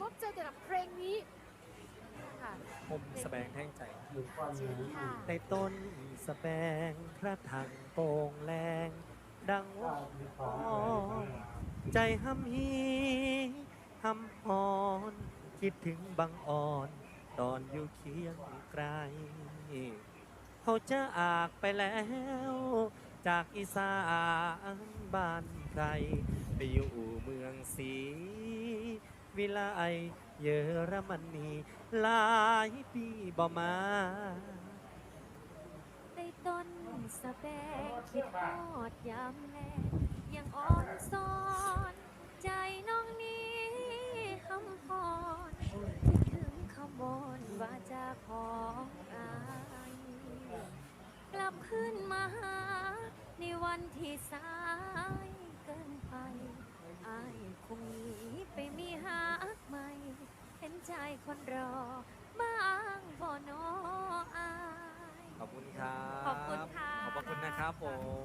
พบเจอแต่กับเพลงนี้ค่ะผมสแบงแท่งใจ เชิญค่ะในต้นสแบงพระถังโป่งแรง ดังว่าใจห้ำฮีห้ำหอน คิดถึงบังอ่อน ตอนอยู่เคียงไกล เขาจะอากไปแล้ว จากอีสานบ้านใครไปอยู่เมืองศรี วิไลเยอรมนีหลายปีบ่มาในต้นสะแบกคิดทอดยามแลยังอ่อนซ้อน ใจน้องนี้คำพรคิดถึงคำบนว่าจะของอายกลับขึ้นมาหา ในวันที่สายเกินไปอายคงหนีไปมีหากใหม่ เห็นใจคนรอ บ้างบ่นออาย ขอบคุณครับ ขอบคุณค่ะ ขอบพระคุณนะครับผม